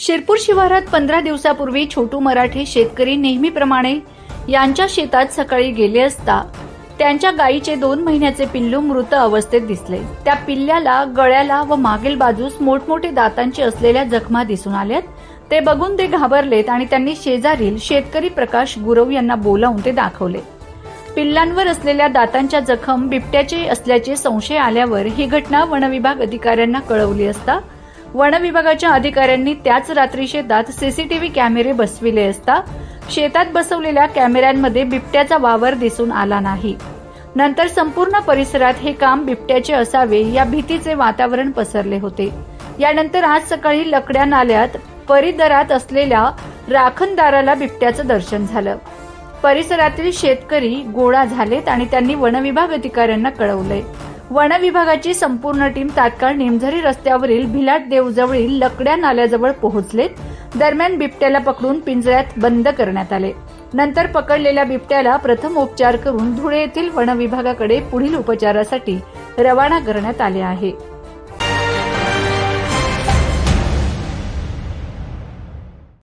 शिरपूर शिवारात पंधरा दिवसापूर्वी छोटू मराठे शेतकरी नेहमीप्रमाणे यांच्या शेतात सकाळी गेले असता त्यांच्या गायीचे दोन महिन्याचे पिल्लू मृत अवस्थेत दिसले. त्या पिल्ल्याला गळ्याला व मागील बाजूस मोठमोठे दातांची असलेल्या जखमा दिसून आल्यात. ते बघून ते घाबरलेत आणि त्यांनी शेजारील शेतकरी प्रकाश गुरव यांना बोलावून ते दाखवले. पिल्लांवर असलेल्या दातांच्या जखम बिबट्याचे असल्याचे संशय आल्यावर ही घटना वनविभाग अधिकाऱ्यांना कळवली असता वनविभागाच्या अधिकाऱ्यांनी त्याच रात्री शेतात सीसीटीव्ही कॅमेरे बसविले असता शेतात बसवलेल्या कॅमेऱ्यांमध्ये बिबट्याचा वावर दिसून आला नाही. नंतर संपूर्ण परिसरात हे काम बिबट्याचे असावे या भीतीचे वातावरण पसरले होते. यानंतर आज सकाळी लकड्या नाल्यात परिदरात असलेल्या राखणदाराला बिबट्याचं दर्शन झालं. परिसरातील शेतकरी गोळा झालेत आणि त्यांनी वनविभाग अधिकाऱ्यांना कळवलंय. वन विभागाची संपूर्ण टीम तात्काळ निमझरी रस्त्यावरील भिलाट देवजवळील लकड्या नाल्याजवळ पोहोचलेत दरम्यान बिबट्याला पकडून पिंजऱ्यात बंद करण्यात आले. नंतर पकडलेल्या बिबट्याला प्रथम उपचार करून धुळे येथील वन विभागाकडे पुढील उपचारासाठी रवाना करण्यात आले आहे.